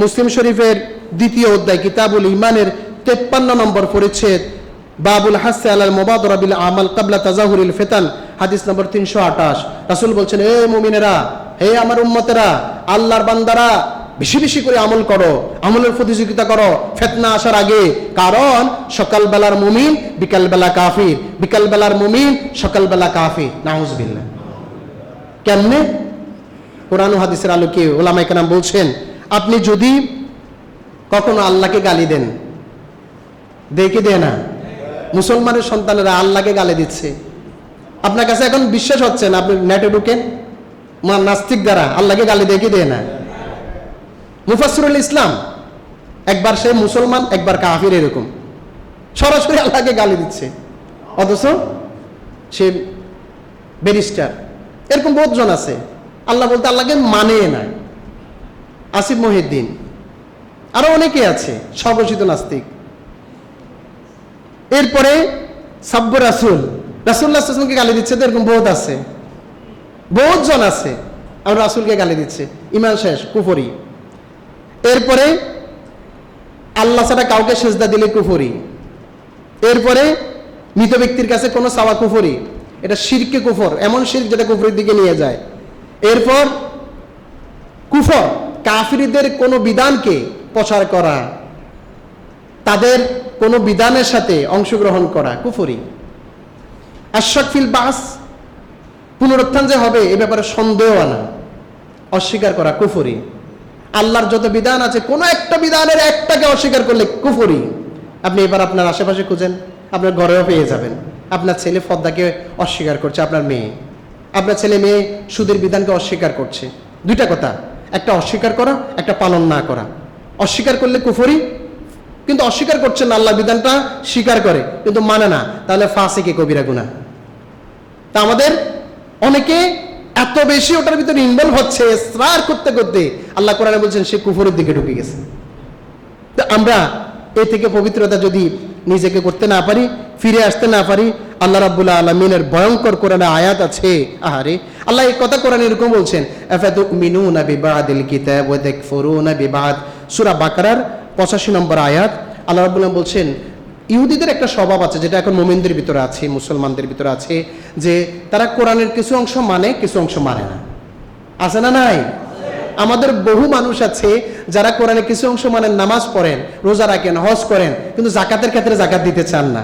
মুসলিম শরীফের দ্বিতীয় অধ্যায় কিতাবুল ইমানের তেপ্পান্ন নম্বর পরিচ্ছেদ, বাবুল হাসে আলাল মোবাদরা বিল আমাল কাবলা তাজাহুরিল ফেতান, হাদিস নম্বর তিনশো আঠাশ। রাসুল বলছেন হে মুমিনেরা, হে আমার উম্মতেরা, আল্লাহর বান্দারা, বেশি বেশি করে আমল করো, আমলের প্রতিযোগিতা করো, ফেতনা আসার আগে, কারণ সকালবেলার মুমিন, বিকালবেলা কাফির, বিকালবেলার মুমিন, সকালবেলা কাফির। নাউজবিল্লাহ। কেমনে? কোরআন হাদিসের আলোকে কেরাম বলছেন আপনি যদি কখনো আল্লাহকে গালি দেন দেখে দেয় না? মুসলমানের সন্তানেরা আল্লাহকে গালি দিচ্ছে। আপনার কাছে এখন বিশ্বাস হচ্ছে না, আপনি নেটে ঢুকেন নাস্তিক দ্বারা আল্লাহকে গালি দেখে দেয় না? মুফাসরুল ইসলাম, একবার সে মুসলমান, একবার কাফির এরকম। সরাসরি আল্লাহকে গালি দিচ্ছে। অথচ সে ব্যারিস্টার। এরকম বহুজন আছে। আল্লাহ বলতে আল্লাহকে মানে না। আসিফ মহিউদ্দিন। আরও অনেকে আছে, স্বঘোষিত নাস্তিক। এরপরে সাব্য রাসুল। রাসুল্লাহকে গালি দিচ্ছে তো এরকম বহুত আছে। বহুত জন আছে আর রাসুলকে গালি দিচ্ছে। ইমান শেষ, কুফরি। এরপরে আল্লাহ ছাড়া কাউকে সেজদা দিলে কুফরি। এরপরে মৃত ব্যক্তির কাছে কোনো সাওয়া কুফরি। এটা শিরকে কুফর, এমন শির যেটা কুফরের দিকে নিয়ে যায়। এরপর কুফর। কাফিরদের কোনো বিধানকে প্রচার করা, তাদের কোনো বিধানের সাথে অংশগ্রহণ করা, কুফরি। আশাক ফিল বাস পুনরুত্থান যে হবে এ ব্যাপারে সন্দেহ আনা, অস্বীকার করা কুফরি। আল্লাহর যত বিধান আছে, কোনো একটা বিধানের একটাকে অস্বীকার করলে কুফরি। আপনি এবার আপনার আশেপাশে খুঁজেন, আপনার ঘরেও পেয়ে যাবেন। আপনার ছেলে ফদ্দাকে অস্বীকার করছে, আপনার মেয়ে। আপনার ছেলে মেয়ে সুদের বিধানকে অস্বীকার করছে। দুইটা কথা। একটা অস্বীকার করা, একটা পালন না করা। অস্বীকার করলে কুফরি, কিন্তু অস্বীকার করছেন আল্লাহ বিধানটা, স্বীকার করে, কিন্তু মানে না। তাহলে ফাঁসিকে কবিরা গুণা তা আমাদের অনেকে এত বেশি ওটার ভিতরে ইনভলভ হচ্ছে স্রার করতে করতে, আল্লাহ কোরআনে বলছেন, সে কুফরের দিকে ঢুকে গেছে। তো আমরা এ থেকে পবিত্রতা যদি নিজেকে করতে না পারি, ফিরে আসতে না পারি, আল্লাহ রাব্বুল্লাহ আলমিনের ভয়ঙ্কর কোরআনে আয়াত আছে। আহারে আল্লাহ এই কথা কোরআন এরকম বলছেন, আফাতুমিনুনা বিবাদিল কিতাব ওয়া তাকফুরুনা বিবাদ? সূরা বাকারার 85 নম্বর আয়াত, আল্লাহ রাব্বুল্লাহ বলছেন, ইহুদিদের একটা স্বভাব আছে যেটা এখন মোমেনদের ভিতরে আছে, মুসলমানদের ভিতরে আছে, যে তারা কোরআনের কিছু অংশ মানে কিছু অংশ মানে না। আছে না নাই? আমাদের বহু মানুষ আছে যারা কোরআনের কিছু অংশ মানেন নামাজ পড়েন, রোজা রাখেন, হজ করেন, কিন্তু জাকাতের ক্ষেত্রে জাকাত দিতে চান না।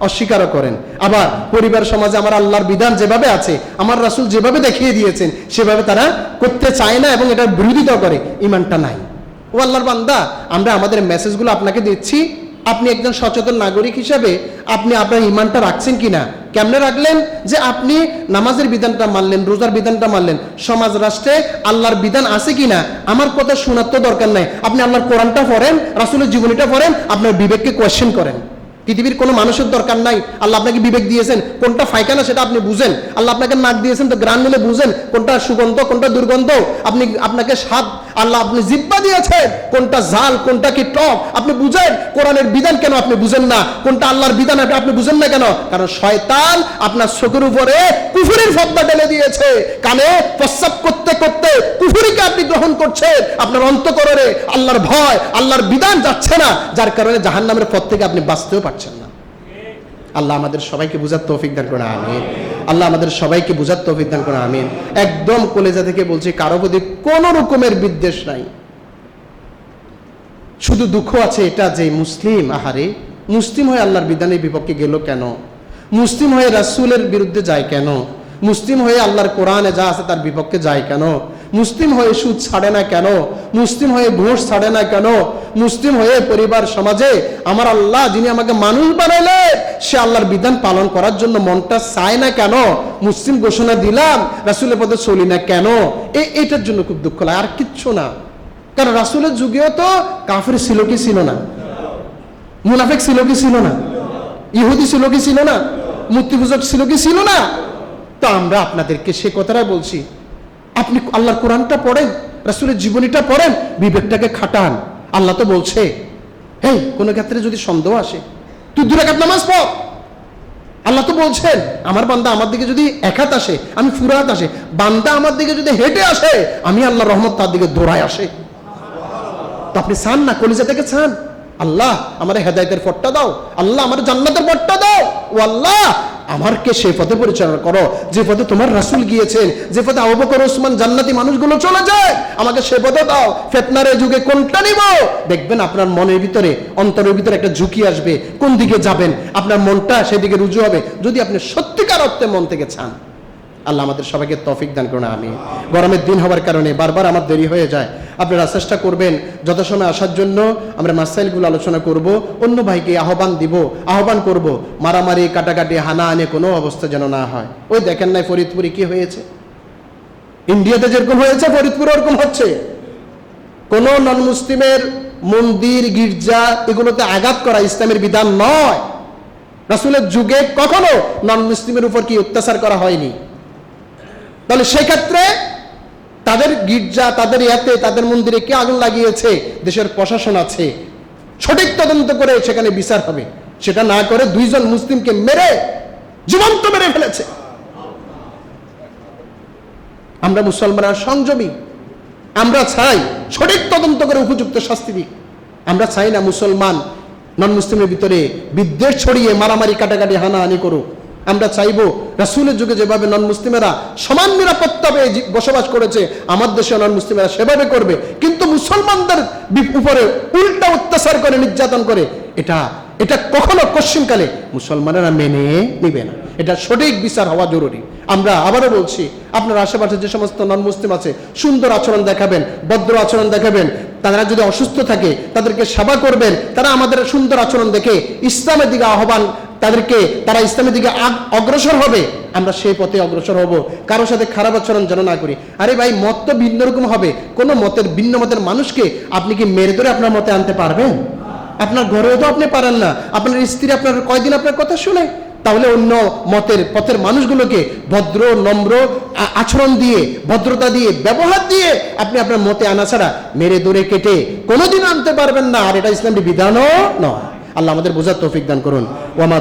অস্বীকারও করেন। আবার পরিবার সমাজে আমার আল্লাহর বিধান যেভাবে আছে, আমার রাসুল যেভাবে দেখিয়ে দিয়েছেন, সেভাবে তারা করতে চায় না এবং এটার বিরোধিতা করে, ইমানটা নাই। ও আল্লাহর বান্দা, আমরা আমাদের মেসেজগুলো আপনাকে দিচ্ছি। আপনি একজন সচেতন নাগরিক হিসাবে আপনি আপনার ইমানটা রাখছেন কিনা? কেমনে রাখলেন? যে আপনি নামাজের বিধানটা মানলেন, রোজার বিধানটা মানলেন, সমাজ রাষ্ট্রে আল্লাহর বিধান আছে কিনা? আমার কথা শোনার তো দরকার নাই। আপনি আল্লাহর কোরআনটা পড়েন, রাসুলের জীবনীটা পড়েন, আপনার বিবেককে কোয়েশ্চেন করেন। পৃথিবীর কোনো মানুষের দরকার নাই। আল্লাহ আপনাকে বিবেক দিয়েছেন। কোনটা ফাইকানা সেটা আপনি বুঝেন। আল্লাহ আপনাকে নাক দিয়েছেন তো গ্রান মিলে বুঝেন কোনটা সুগন্ধ, কোনটা দুর্গন্ধ। আপনি, আপনাকে স্বাদ, আল্লাহ আপনি জিব্বা দিয়েছেন। কোনটা জাল কোনটা কি টক, আপনি বুঝেন। কোরআনের বিধান কেন আপনি বুঝেন না? কোনটা আল্লাহর বিধান আপনি- বুঝেন না কেন? কারণ শয়তান আপনার চোখের উপরে কুফুরির ফদ্দা ঢেলে দিয়েছে। কানে প্রস্রাব করতে করতে করছেন আপনার অন্তকরণে আল্লাহর ভয়, আল্লাহর বিধান যাচ্ছে না, যার কারণে জাহান্নামের পথ থেকে আপনি বাঁচতেও পারছেন না। আল্লাহ আমাদের সবাইকে বুঝার তৌফিক দান করে আমিন। আল্লাহ আমাদের সবাইকে বুঝার তৌফিক দান করে আমিন। একদম কলেজা থেকে বলছি, কারও প্রতি কোনো রকমের বিদ্বেষ নাই। শুধু দুঃখ আছে এটা যে মুসলিম, আহারে, মুসলিম হয়ে আল্লাহর বিধানের বিপক্ষে গেল কেন? মুসলিম হয়ে রাসূলের বিরুদ্ধে যায় কেন? মুসলিম হয়ে আল্লাহর কোরআনে যা আছে তার বিপক্ষে যায় কেন? মুসলিম হয়ে সুদ ছাড়ে না কেন? মুসলিম হয়ে ঘুষ ছাড়ে না কেন? মুসলিম হয়ে পরিবার সমাজে আমার আল্লাহ যিনি আমাকে মানুষ বানাইলে, সে আল্লাহর বিধান পালন করার জন্য মনটা চায় না কেন? মুসলিম ঘোষণা দিলাম, রাসূলের পথে চলি না কেন? এ, এটার জন্য খুব দুঃখ লাগে। আর কিচ্ছু না। কারণ রাসূলের যুগেও তো কাফের ছিল কি ছিল না? মুনাফেক ছিল কি ছিল না? ইহুদি ছিল কি ছিল না? মূর্তি পূজক ছিল কি ছিল না? তো আমরা আপনাদেরকে সে কথাটাই বলছি। আপনি আল্লাহর কোরআনটা পড়েন, রাসূলের জীবনীটা পড়েন, বিবেকটাকে খাটান। আল্লাহ তো বলছে, হেই, কোনো ক্ষেত্রে যদি সন্দেহ আসে, তুই দু রাকাত নামাজ পড়। আল্লাহ তো বলছেন, আমার বান্দা আমার দিকে যদি এক হাত আসে, আমি ফুরাত আসে। বান্দা আমার দিকে যদি হেঁটে আসে, আমি আল্লাহ রহমত তার দিকে দৌড়ায় আসে। তো আপনি চান না, কলিজা থেকে চান? আল্লাহ, আমার হেদায়তের পট্টা দাও। আল্লাহ, আমার জান্নাতের পট্টা দাও। ও আল্লাহ আমারকে সে পথে পরিচালনা করো। যে পথে তোমার রাসুল গিয়েছেন, যে পথে আবকর ওসমান জান্নাতি মানুষগুলো চলে যায়, আমাকে সে পথে দাও। ফেতনারে যুগে কোনটা নিব? দেখবেন আপনার মনের ভিতরে, অন্তরের ভিতরে একটা ঝুঁকি আসবে। কোন দিকে যাবেন? আপনার মনটা সেদিকে রুজু হবে। যদি আপনি সত্যিকার অর্থে মন থেকে চান। আল্লাহ আমাদের সবাইকে তফিক দান করুন আমি গরমের দিন হওয়ার কারণে বারবার আমার দেরি হয়ে যায়। আপনারা চেষ্টা করবেন যথাসময় আসার জন্য আমরা মাসাইলগুলো আলোচনা করব, অন্য ভাইকে আহ্বান দিব, আহ্বান করব, মারামারি, কাটাকাটি, হানা আনে কোনো অবস্থা যেন না হয়। ওই দেখেন নাই ফরিদপুরে কি হয়েছে? ইন্ডিয়াতে যেরকম হয়েছে, ফরিদপুরে ওরকম হচ্ছে। কোন নন মুসলিমের মন্দির, গির্জা এগুলোতে আঘাত করা ইসলামের বিধান নয়। রাসূলের যুগে কখনো নন মুসলিমের উপর কি অত্যাচার করা হয়নি? তাহলে সেক্ষেত্রে তাদের গির্জা, তাদের ইয়াতে, তাদের মন্দিরে কে আগুন লাগিয়েছে? দেশের প্রশাসন আছে। সঠিক তদন্ত করে সেখানে বিচার হবে। সেটা না করে দুইজন মুসলিমকে মেরে জীবন্ত মেরে ফেলেছে। আমরা মুসলমানরা সংযমী। আমরা চাই সঠিক তদন্ত করে উপযুক্ত শাস্তি দিক। আমরা চাই না মুসলমান নন মুসলিমের ভিতরে বিদ্বেষ ছড়িয়ে মারামারি, কাটাকাটি, হানাহানি করুক। আমরা চাইব রাসূলের যুগে যেভাবে নন মুসলিমেরা সমান নিরাপত্তা পেয়ে বসবাস করেছে, আমার দেশে নন মুসলিমেরা সেভাবে করবে। কিন্তু মুসলমানদের উপরে উল্টা অত্যাচার করে, নির্যাতন করে, এটা এটা কখনো কশ্চিনকালে মুসলমানেরা মেনে নিবে না। এটা সঠিক বিচার হওয়া জরুরি। আমরা আবারও বলছি, আপনার আশেপাশে যে সমস্ত নন মুসলিম আছে, সুন্দর আচরণ দেখাবেন, ভদ্র আচরণ দেখাবেন, তারা যদি অসুস্থ থাকে, তাদেরকে সেবা করবেন, তারা আমাদের সুন্দর আচরণ দেখে ইসলামের দিকে আহ্বান তাদেরকে, তারা ইসলামের দিকে অগ্রসর হবে, আমরা সেই পথে অগ্রসর হব। কারোর সাথে খারাপ আচরণ যেন না করি। আরে ভাই, মত তো ভিন্ন রকম হবে। কোনো মতের, ভিন্ন মতের মানুষকে আপনি কি মেরে ধরে আপনার মতে আনতে পারবেন? আপনার ঘরেও তো আপনি পারেন না। আপনার স্ত্রী আপনার কয়দিন আপনার কথা শুনে? তাহলে অন্য মতের, পথের মানুষগুলোকে ভদ্র, নম্র আচরণ দিয়ে, ভদ্রতা দিয়ে, ব্যবহার দিয়ে আপনি আপনার মতে আনা ছাড়া মেরে দূরে কেটে কোনোদিন আনতে পারবেন না। আর এটা ইসলামের বিধানও নয়। আল্লাহ আমাদের বোঝার তৌফিক দান করুন। ওয়ামা